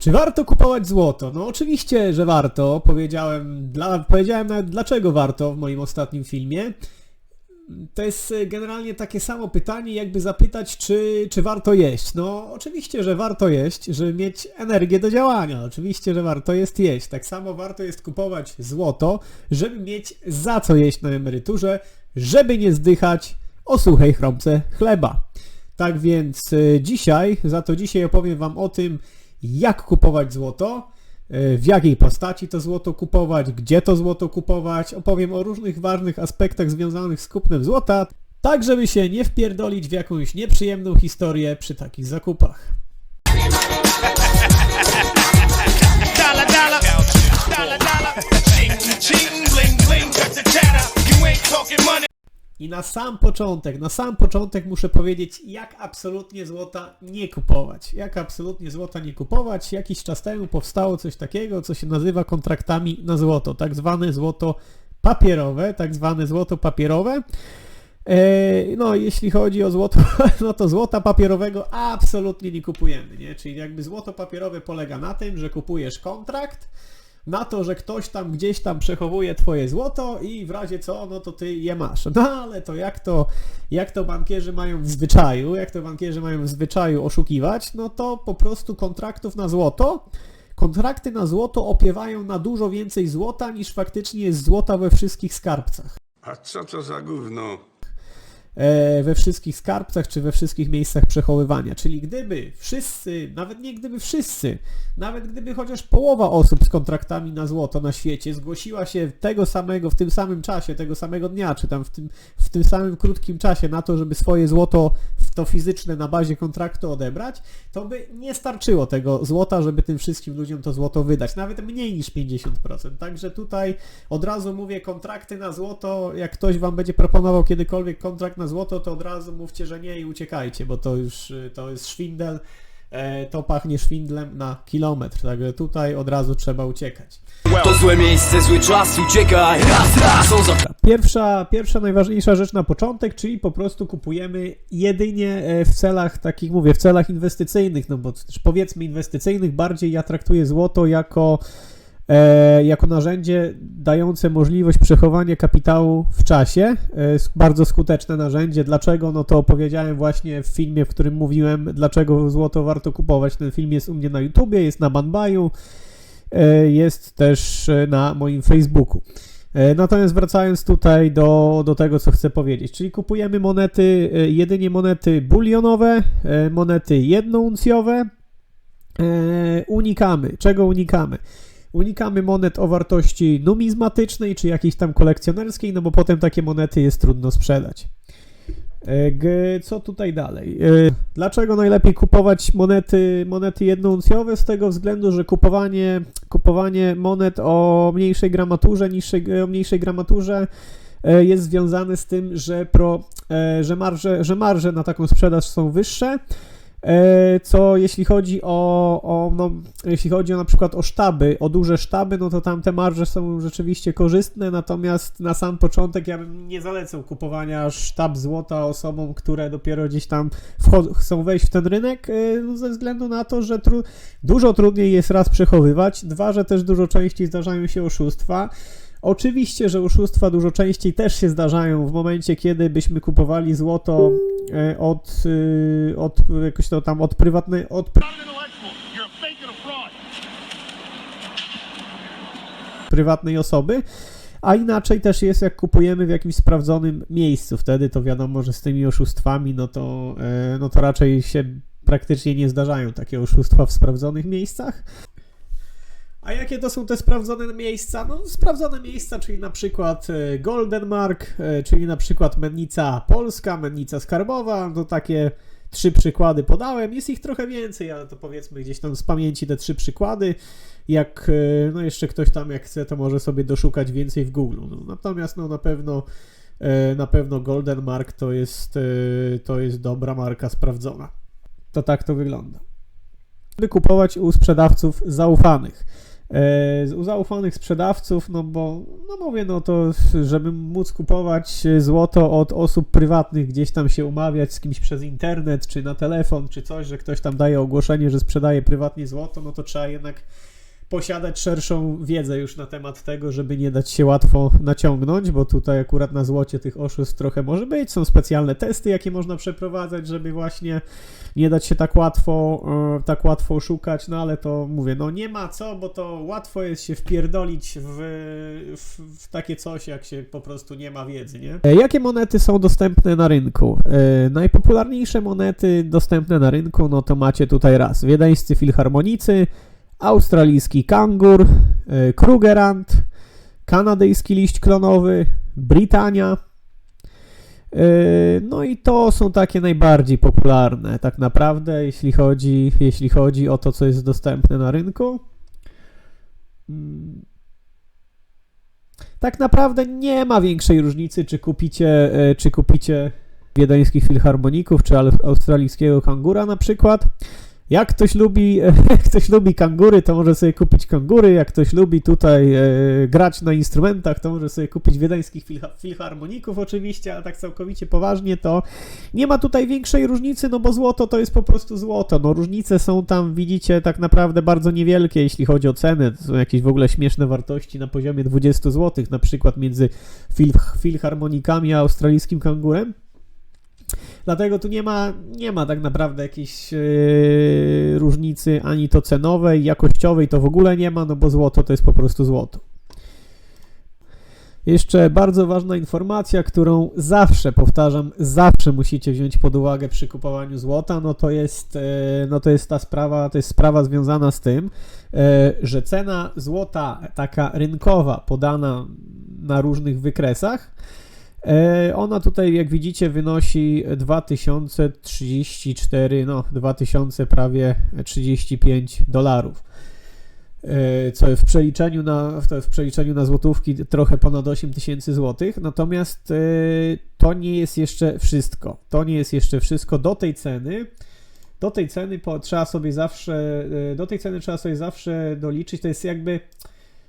Czy warto kupować złoto? No oczywiście, że warto. Powiedziałem, dla, powiedziałem nawet dlaczego warto w moim ostatnim filmie. To jest e, generalnie takie samo pytanie, jakby zapytać, czy, czy warto jeść. No oczywiście, że warto jeść, żeby mieć energię do działania. Oczywiście, że warto jest jeść. Tak samo warto jest kupować złoto, żeby mieć za co jeść na emeryturze, żeby nie zdychać o suchej chromce chleba. Tak więc e, dzisiaj, za to dzisiaj opowiem Wam o tym, jak kupować złoto, e, w jakiej postaci to złoto kupować, gdzie to złoto kupować. Opowiem o różnych ważnych aspektach związanych z kupnem złota, tak żeby się nie wpierdolić w jakąś nieprzyjemną historię przy takich zakupach. I na sam początek, na sam początek muszę powiedzieć, jak absolutnie złota nie kupować. Jak absolutnie złota nie kupować. Jakiś czas temu powstało coś takiego, co się nazywa kontraktami na złoto. Tak zwane złoto papierowe, tak zwane złoto papierowe. E, No, jeśli chodzi o złoto, no to złota papierowego absolutnie nie kupujemy, nie? Czyli jakby złoto papierowe polega na tym, że kupujesz kontrakt, na to, że ktoś tam gdzieś tam przechowuje twoje złoto i w razie co, no to ty je masz. No ale to jak to, jak to bankierzy mają w zwyczaju, jak to bankierzy mają w zwyczaju oszukiwać, no to po prostu kontraktów na złoto, kontrakty na złoto opiewają na dużo więcej złota niż faktycznie jest złota we wszystkich skarbcach. A co to za gówno? E, we wszystkich skarbcach czy we wszystkich miejscach przechowywania. Czyli gdyby wszyscy, nawet nie gdyby wszyscy, nawet gdyby chociaż połowa osób z kontraktami na złoto na świecie zgłosiła się tego samego, w tym samym czasie, tego samego dnia, czy tam w tym, w tym samym krótkim czasie na to, żeby swoje złoto, to fizyczne na bazie kontraktu odebrać, to by nie starczyło tego złota, żeby tym wszystkim ludziom to złoto wydać. Nawet mniej niż 50%. Także tutaj od razu mówię, kontrakty na złoto, jak ktoś wam będzie proponował kiedykolwiek kontrakt na złoto, to od razu mówcie, że nie i uciekajcie, bo to już y, to jest szwindel, e, to pachnie szwindlem na kilometr, także tutaj od razu trzeba uciekać. To złe miejsce, zły czas, uciekaj Raz, raz, za... Pierwsza, pierwsza najważniejsza rzecz na początek, czyli po prostu kupujemy jedynie e, w celach takich, mówię, w celach inwestycyjnych, no bo też powiedzmy inwestycyjnych, bardziej ja traktuję złoto jako, jako narzędzie dające możliwość przechowania kapitału w czasie. E, bardzo skuteczne narzędzie. Dlaczego? No to opowiedziałem właśnie w filmie, w którym mówiłem, dlaczego złoto warto kupować. Ten film jest u mnie na YouTubie, jest na Banbaju, e, jest też e, na moim Facebooku. E, Natomiast wracając tutaj do, do tego, co chcę powiedzieć, czyli kupujemy monety, e, jedynie monety bulionowe, e, monety jednouncjowe, e, unikamy. Czego unikamy? Unikamy monet o wartości numizmatycznej czy jakiejś tam kolekcjonerskiej, no bo potem takie monety jest trudno sprzedać. E, co tutaj dalej? E, Dlaczego najlepiej kupować monety, monety jednouncjowe? Z tego względu, że kupowanie, kupowanie monet o mniejszej gramaturze, niższej, o mniejszej gramaturze e, jest związane z tym, że, pro, że, marże, że marże na taką sprzedaż są wyższe. E, Co jeśli chodzi o, o no, jeśli chodzi o na przykład o sztaby, o duże sztaby, no to tam te marże są rzeczywiście korzystne, natomiast na sam początek ja bym nie zalecał kupowania sztab złota osobom, które dopiero gdzieś tam chcą wejść w ten rynek, e, no, ze względu na to, że tru- dużo trudniej jest raz przechowywać, dwa, że też dużo częściej zdarzają się oszustwa. Oczywiście, że oszustwa dużo częściej też się zdarzają w momencie, kiedy byśmy kupowali złoto e, od, y, od jakoś to tam od prywatnej, od prywatnej osoby, a inaczej też jest jak kupujemy w jakimś sprawdzonym miejscu. Wtedy to wiadomo, że z tymi oszustwami, no to, e, no to raczej się praktycznie nie zdarzają takie oszustwa w sprawdzonych miejscach. A jakie to są te sprawdzone miejsca? No, sprawdzone miejsca, czyli na przykład e, Golden Mark, e, czyli na przykład Mennica Polska, Mennica Skarbowa, to takie trzy przykłady podałem. Jest ich trochę więcej, ale to powiedzmy gdzieś tam z pamięci te trzy przykłady. Jak e, no jeszcze ktoś tam jak chce, to może sobie doszukać więcej w Google. No, natomiast no na pewno na pewno Golden Mark to jest to jest dobra marka sprawdzona. To tak to wygląda. By kupować u sprzedawców zaufanych. Z u zaufanych sprzedawców, no bo, no mówię, no to żeby móc kupować złoto od osób prywatnych, gdzieś tam się umawiać z kimś przez internet, czy na telefon, czy coś, że ktoś tam daje ogłoszenie, że sprzedaje prywatnie złoto, no to trzeba jednak posiadać szerszą wiedzę już na temat tego, żeby nie dać się łatwo naciągnąć, bo tutaj akurat na złocie tych oszustw trochę może być. Są specjalne testy, jakie można przeprowadzać, żeby właśnie nie dać się tak łatwo, e, tak łatwo oszukać, no ale to mówię, no nie ma co, bo to łatwo jest się wpierdolić w, w, w takie coś, jak się po prostu nie ma wiedzy, nie? E, Jakie monety są dostępne na rynku? E, najpopularniejsze monety dostępne na rynku, no to macie tutaj raz, wiedeńscy filharmonicy, australijski kangur, e, Krugerrand, kanadyjski liść klonowy, Britania. E, No i to są takie najbardziej popularne, tak naprawdę, jeśli chodzi, jeśli chodzi o to, co jest dostępne na rynku. Mm. Tak naprawdę nie ma większej różnicy, czy kupicie, e, czy kupicie wiedeńskich filharmoników, czy al- australijskiego kangura na przykład. Jak ktoś lubi, ktoś lubi kangury, to może sobie kupić kangury. Jak ktoś lubi tutaj e, grać na instrumentach, to może sobie kupić wiedeńskich filha- filharmoników oczywiście, a tak całkowicie poważnie to nie ma tutaj większej różnicy, no bo złoto to jest po prostu złoto. No różnice są tam, widzicie, tak naprawdę bardzo niewielkie, jeśli chodzi o cenę. To są jakieś w ogóle śmieszne wartości na poziomie 20 zł, na przykład między fil- filharmonikami a australijskim kangurem. Dlatego tu nie ma, nie ma tak naprawdę jakiejś yy, różnicy ani to cenowej, jakościowej to w ogóle nie ma, no bo złoto to jest po prostu złoto. Jeszcze bardzo ważna informacja, którą zawsze powtarzam, zawsze musicie wziąć pod uwagę przy kupowaniu złota, no to jest, e, no to jest ta sprawa, to jest sprawa związana z tym, e, że cena złota taka rynkowa podana na różnych wykresach Ona tutaj, jak widzicie, wynosi 2034, no 2000 prawie 35 dolarów. E, Co w przeliczeniu na, w przeliczeniu na złotówki trochę ponad 8 tysięcy złotych. Natomiast e, to nie jest jeszcze wszystko. To nie jest jeszcze wszystko. Do tej ceny, do tej ceny po, trzeba sobie zawsze, e, do tej ceny trzeba sobie zawsze doliczyć. To jest jakby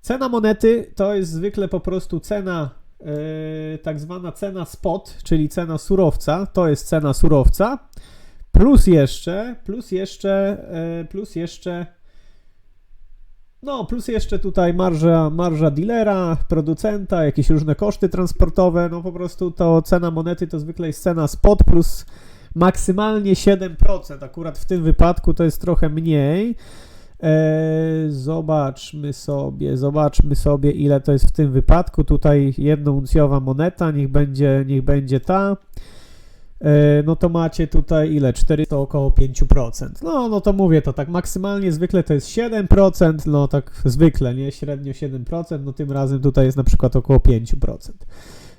cena monety, to jest zwykle po prostu cena tak zwana cena spot, czyli cena surowca, to jest cena surowca, plus jeszcze, plus jeszcze, yy, plus jeszcze, no, plus jeszcze tutaj marża, marża dealera, producenta, jakieś różne koszty transportowe, no po prostu to cena monety to zwykle jest cena spot plus maksymalnie 7%, akurat w tym wypadku to jest trochę mniej. Eee, zobaczmy sobie, zobaczmy sobie, ile to jest w tym wypadku. Tutaj jednouncjowa moneta, niech będzie, niech będzie ta. Eee, no to macie tutaj ile? 400 około 5%. No, no to mówię, to tak maksymalnie zwykle to jest 7%, no tak zwykle, nie? Średnio 7%, no tym razem tutaj jest na przykład około 5%.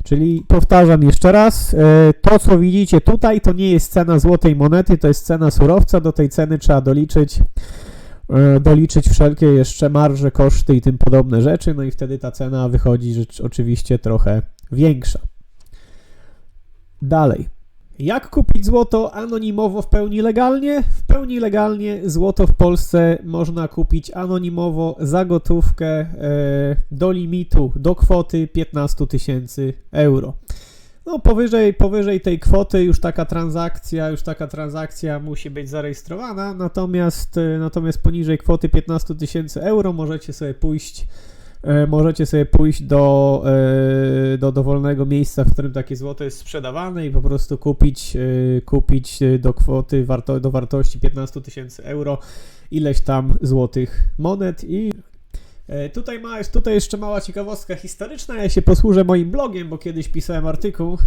Czyli powtarzam jeszcze raz, e, to co widzicie tutaj to nie jest cena złotej monety, to jest cena surowca, do tej ceny trzeba doliczyć e, doliczyć wszelkie jeszcze marże, koszty i tym podobne rzeczy, no i wtedy ta cena wychodzi rzecz oczywiście trochę większa. Dalej. Jak kupić złoto anonimowo w pełni legalnie? W pełni legalnie złoto w Polsce można kupić anonimowo za gotówkę e, do limitu, do kwoty 15 tysięcy euro. No powyżej, powyżej tej kwoty już taka transakcja, już taka transakcja musi być zarejestrowana, natomiast, e, natomiast poniżej kwoty 15 tysięcy euro możecie sobie pójść e, możecie sobie pójść do, e, do dowolnego miejsca, w którym takie złoto jest sprzedawane i po prostu kupić, kupić do kwoty warto, do wartości 15 tysięcy euro ileś tam złotych monet i Tutaj, ma, tutaj jeszcze mała ciekawostka historyczna. Ja się posłużę moim blogiem, bo kiedyś pisałem artykuł,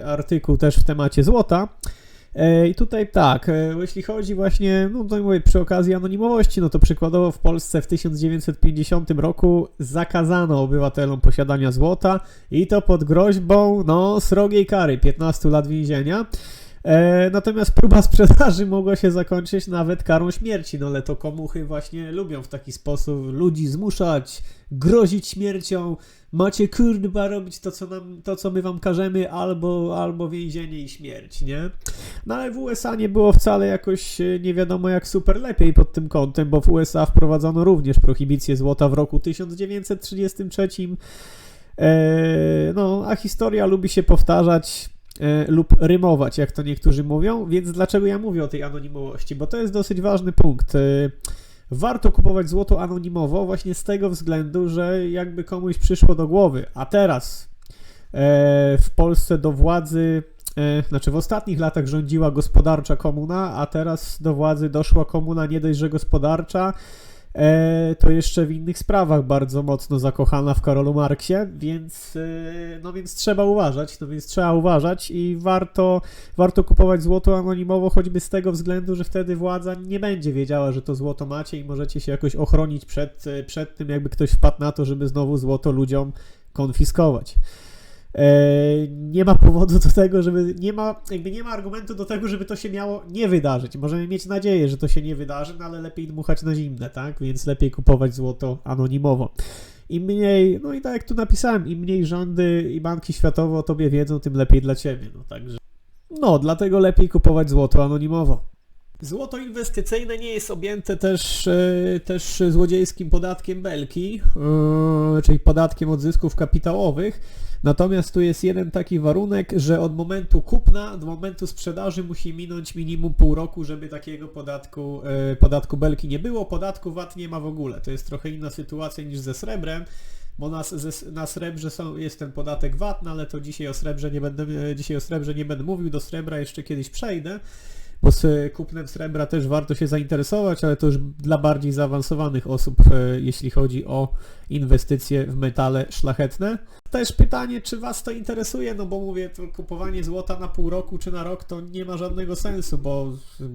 e, artykuł też w temacie złota. E, I tutaj tak, e, jeśli chodzi właśnie, no to mówię, przy okazji anonimowości, no to przykładowo w Polsce w 1950 roku zakazano obywatelom posiadania złota i to pod groźbą, no, srogiej kary, 15 lat więzienia. E, natomiast próba sprzedaży mogła się zakończyć nawet karą śmierci. No ale to komuchy właśnie lubią w taki sposób ludzi zmuszać, grozić śmiercią. Macie kurwa robić to co, nam, to, co my wam każemy, albo, albo więzienie i śmierć, nie? No ale w USA nie było wcale jakoś e, nie wiadomo jak super lepiej pod tym kątem, bo w USA wprowadzono również prohibicję złota w roku 1933. E, no, a historia lubi się powtarzać lub rymować, jak to niektórzy mówią, więc dlaczego ja mówię o tej anonimowości? Bo to jest dosyć ważny punkt. E, Warto kupować złoto anonimowo właśnie z tego względu, że jakby komuś przyszło do głowy, a teraz e, w Polsce do władzy, e, znaczy w ostatnich latach rządziła gospodarcza komuna, a teraz do władzy doszła komuna nie dość, że gospodarcza, e, to jeszcze w innych sprawach bardzo mocno zakochana w Karolu Marksie, więc, e, no więc trzeba uważać, no więc trzeba uważać i warto, warto kupować złoto anonimowo, choćby z tego względu, że wtedy władza nie będzie wiedziała, że to złoto macie i możecie się jakoś ochronić przed, e, przed tym, jakby ktoś wpadł na to, żeby znowu złoto ludziom konfiskować. E, nie ma powodu do tego, żeby. Nie ma, jakby nie ma argumentu do tego, żeby to się miało nie wydarzyć. Możemy mieć nadzieję, że to się nie wydarzy, no ale lepiej dmuchać na zimne, tak? Więc lepiej kupować złoto anonimowo. Im mniej, no i tak jak tu napisałem, im mniej rządy i banki światowe o tobie wiedzą, tym lepiej dla ciebie. No także. No, dlatego lepiej kupować złoto anonimowo. Złoto inwestycyjne nie jest objęte też, e, też złodziejskim podatkiem belki, e, czyli podatkiem od zysków kapitałowych. Natomiast tu jest jeden taki warunek, że od momentu kupna do momentu sprzedaży musi minąć minimum pół roku, żeby takiego podatku, e, podatku belki nie było. Podatku VAT nie ma w ogóle. To jest trochę inna sytuacja niż ze srebrem, bo na, na srebrze są, jest ten podatek VAT, no ale to dzisiaj o srebrze nie będę, dzisiaj o srebrze nie będę mówił, do srebra jeszcze kiedyś przejdę bo z kupnem srebra też warto się zainteresować, ale to już dla bardziej zaawansowanych osób, e, jeśli chodzi o inwestycje w metale szlachetne. Też pytanie, czy Was to interesuje, no bo mówię, kupowanie złota na pół roku czy na rok to nie ma żadnego sensu, bo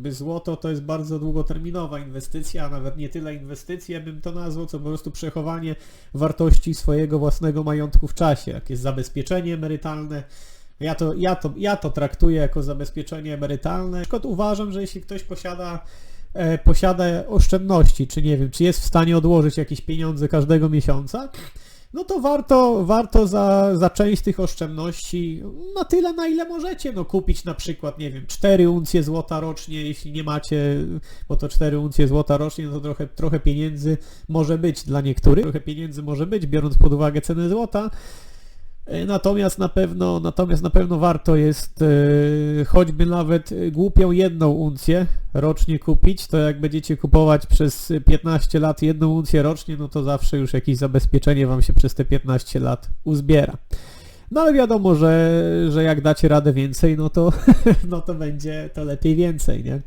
złoto to jest bardzo długoterminowa inwestycja, a nawet nie tyle inwestycja bym to nazwał, co po prostu przechowanie wartości swojego własnego majątku w czasie, jak jest zabezpieczenie emerytalne, ja to, ja, to, ja to traktuję jako zabezpieczenie emerytalne. Na przykład uważam, że jeśli ktoś posiada, e, posiada oszczędności, czy nie wiem, czy jest w stanie odłożyć jakieś pieniądze każdego miesiąca, no to warto, warto za, za część tych oszczędności na tyle, na ile możecie, no kupić na przykład, nie wiem, 4 uncje złota rocznie, jeśli nie macie, bo to 4 uncje złota rocznie, no to trochę, trochę pieniędzy może być dla niektórych, trochę pieniędzy może być, biorąc pod uwagę cenę złota, Natomiast na pewno, natomiast na pewno warto jest e, choćby nawet e, głupią jedną uncję rocznie kupić, to jak będziecie kupować przez 15 lat jedną uncję rocznie, no to zawsze już jakieś zabezpieczenie wam się przez te 15 lat uzbiera. No ale wiadomo, że, że jak dacie radę więcej, no to, no to będzie to lepiej więcej, nie?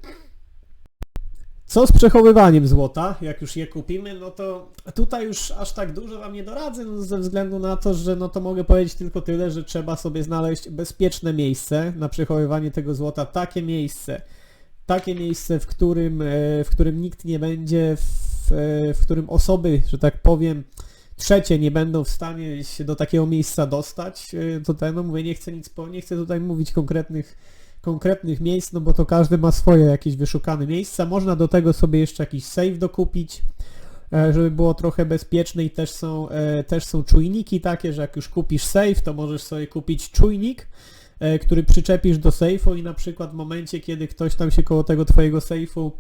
Co z przechowywaniem złota? Jak już je kupimy, no to tutaj już aż tak dużo wam nie doradzę, no ze względu na to, że no to mogę powiedzieć tylko tyle, że trzeba sobie znaleźć bezpieczne miejsce na przechowywanie tego złota, takie miejsce, takie miejsce, w którym, e, w którym nikt nie będzie, w, e, w którym osoby, że tak powiem, trzecie nie będą w stanie się do takiego miejsca dostać. E, Tutaj, no mówię, nie chcę nic, po, nie chcę tutaj mówić konkretnych konkretnych miejsc, no bo to każdy ma swoje jakieś wyszukane miejsca. Można do tego sobie jeszcze jakiś save dokupić, e, żeby było trochę bezpieczne i też są, e, też są czujniki takie, że jak już kupisz save, to możesz sobie kupić czujnik, e, który przyczepisz do safe'u i na przykład w momencie, kiedy ktoś tam się koło tego twojego safe'u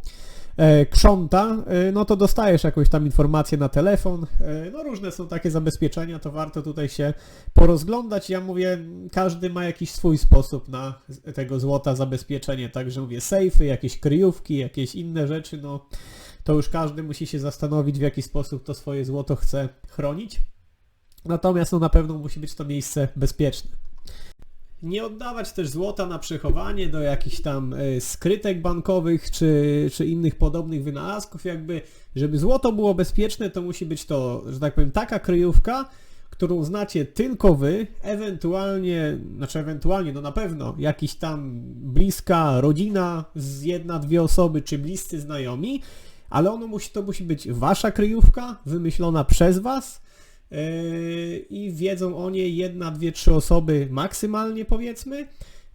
krząta, e, no to dostajesz jakąś tam informację na telefon. E, no różne są takie zabezpieczenia, to warto tutaj się porozglądać. Ja mówię, każdy ma jakiś swój sposób na tego złota zabezpieczenie, także mówię, sejfy, jakieś kryjówki, jakieś inne rzeczy, no to już każdy musi się zastanowić, w jaki sposób to swoje złoto chce chronić. Natomiast no na pewno musi być to miejsce bezpieczne. Nie oddawać też złota na przechowanie do jakichś tam e, skrytek bankowych czy, czy innych podobnych wynalazków. Jakby, żeby złoto było bezpieczne, to musi być to, że tak powiem, taka kryjówka, którą znacie tylko wy, ewentualnie, znaczy ewentualnie, no na pewno, jakiś tam bliska rodzina z jedna, dwie osoby, czy bliscy znajomi, ale ono musi, to musi być wasza kryjówka, wymyślona przez was, i wiedzą o niej jedna, dwie, trzy osoby maksymalnie powiedzmy.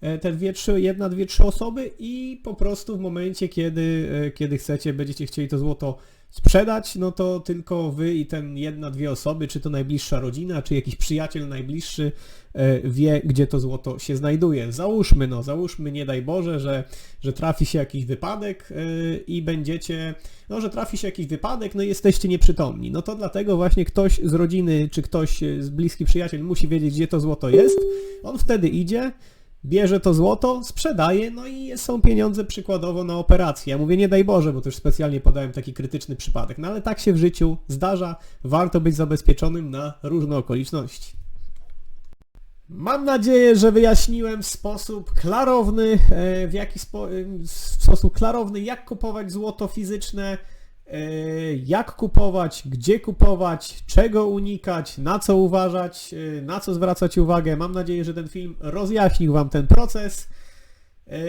e, te dwie, trzy, jedna, dwie, trzy osoby i po prostu w momencie, kiedy, e, kiedy chcecie, będziecie chcieli to złoto sprzedać, no to tylko wy i ten jedna, dwie osoby, czy to najbliższa rodzina, czy jakiś przyjaciel najbliższy e, wie, gdzie to złoto się znajduje. Załóżmy, no, załóżmy, nie daj Boże, że, że trafi się jakiś wypadek e, i będziecie, no, że trafi się jakiś wypadek, no i jesteście nieprzytomni. No to dlatego właśnie ktoś z rodziny, czy ktoś z bliski przyjaciel musi wiedzieć, gdzie to złoto jest. On wtedy idzie, bierze to złoto, sprzedaje, no i są pieniądze przykładowo na operację. Ja mówię nie daj Boże, bo to już specjalnie podałem taki krytyczny przypadek, no ale tak się w życiu zdarza, warto być zabezpieczonym na różne okoliczności. Mam nadzieję, że wyjaśniłem w sposób klarowny, e, w jaki spo, e, w sposób klarowny, jak kupować złoto fizyczne, jak kupować, gdzie kupować, czego unikać, na co uważać, e, na co zwracać uwagę. Mam nadzieję, że ten film rozjaśnił Wam ten proces. E,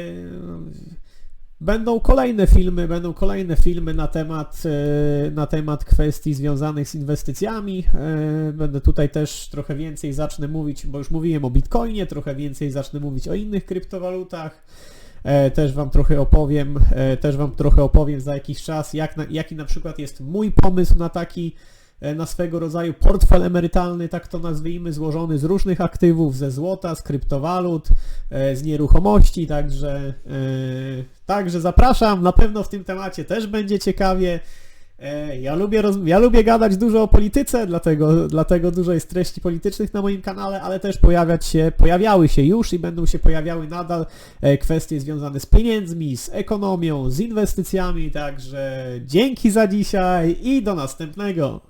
Będą kolejne filmy, będą kolejne filmy na temat, e, na temat kwestii związanych z inwestycjami. E, Będę tutaj też trochę więcej zacznę mówić, bo już mówiłem o Bitcoinie, trochę więcej zacznę mówić o innych kryptowalutach. E, Też wam trochę opowiem, e, też wam trochę opowiem za jakiś czas, jak na, jaki na przykład jest mój pomysł na taki, e, na swego rodzaju portfel emerytalny, tak to nazwijmy, złożony z różnych aktywów, ze złota, z kryptowalut, z nieruchomości, także, także zapraszam, na pewno w tym temacie też będzie ciekawie. E, Ja lubię, roz... ja lubię gadać dużo o polityce, dlatego, dlatego dużo jest treści politycznych na moim kanale, ale też pojawiać się, pojawiały się już i będą się pojawiały nadal e, kwestie związane z pieniędzmi, z ekonomią, z inwestycjami, także dzięki za dzisiaj i do następnego.